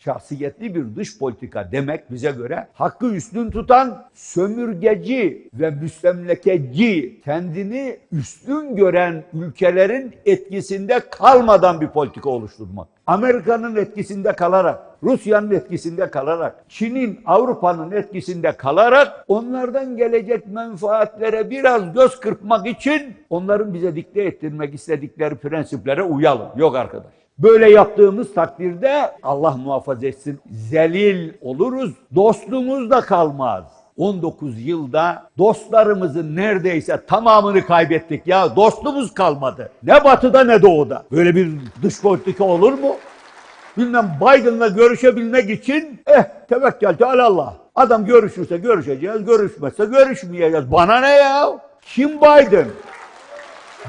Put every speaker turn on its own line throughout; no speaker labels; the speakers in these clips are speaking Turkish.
şahsiyetli bir dış politika demek bize göre hakkı üstün tutan sömürgeci ve müstemlekeci kendini üstün gören ülkelerin etkisinde kalmadan bir politika oluşturmak. Amerika'nın etkisinde kalarak, Rusya'nın etkisinde kalarak, Çin'in, Avrupa'nın etkisinde kalarak onlardan gelecek menfaatlere biraz göz kırpmak için onların bize dikte ettirmek istedikleri prensiplere uyalım. Yok arkadaş. Böyle yaptığımız takdirde Allah muhafaza etsin zelil oluruz. Dostluğumuz da kalmaz. 19 yılda dostlarımızın neredeyse tamamını kaybettik ya. Dostumuz kalmadı. Ne batıda ne doğuda. Böyle bir dış politika olur mu? Bilmem Biden'la görüşebilmek için eh tevekkel Allah. Adam görüşürse görüşeceğiz, görüşmezse görüşmeyeceğiz. Bana ne ya? Kim Biden?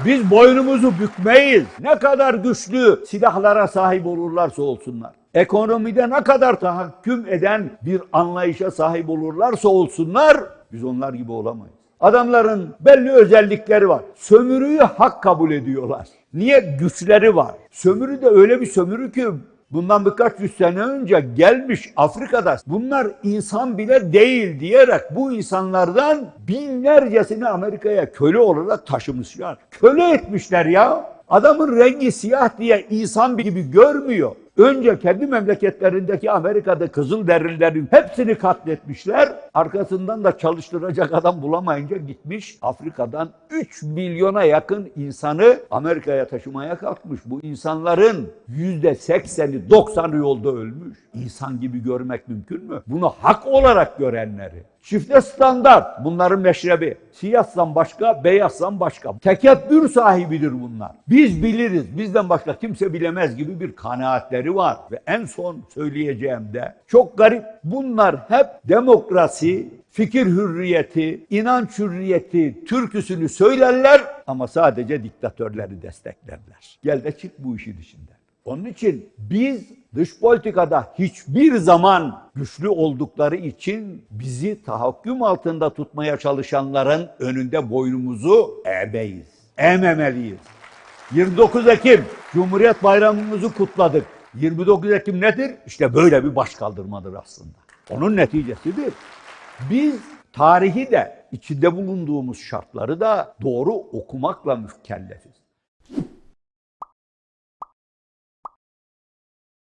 Biz boynumuzu bükmeyiz. Ne kadar güçlü silahlara sahip olurlarsa olsunlar. Ekonomide ne kadar tahakküm eden bir anlayışa sahip olurlarsa olsunlar, biz onlar gibi olamayız. Adamların belli özellikleri var. Sömürüyü hak kabul ediyorlar. Niye? Güçleri var. Sömürü de öyle bir sömürü ki bundan birkaç yüz sene önce gelmiş Afrika'da bunlar insan bile değil diyerek bu insanlardan binlercesini Amerika'ya köle olarak taşımışlar. Köle etmişler ya. Adamın rengi siyah diye insan gibi görmüyor. Önce kendi memleketlerindeki Amerika'da Kızılderililerin hepsini katletmişler. Arkasından da çalıştıracak adam bulamayınca gitmiş Afrika'dan 3 milyona yakın insanı Amerika'ya taşımaya kalkmış. Bu insanların %80'i 90'ı yolda ölmüş. İnsan gibi görmek mümkün mü? Bunu hak olarak görenleri. Çifte standart bunların meşrebi. Siyahsan başka, beyazsan başka. Tekebbür sahibidir bunlar. Biz biliriz, bizden başka kimse bilemez gibi bir kanaatleri var. Ve en son söyleyeceğim de çok garip. Bunlar hep demokrasi, fikir hürriyeti, inanç hürriyeti türküsünü söylerler ama sadece diktatörleri desteklerler. Gel de çık bu işin içinden. Onun için biz dış politikada hiçbir zaman güçlü oldukları için bizi tahakküm altında tutmaya çalışanların önünde boynumuzu eğmeyiz. Eğmemeliyiz. 29 Ekim Cumhuriyet Bayramımızı kutladık. 29 Ekim nedir? İşte böyle bir başkaldırmadır aslında. Onun neticesidir. Biz tarihi de içinde bulunduğumuz şartları da doğru okumakla mükellefiz.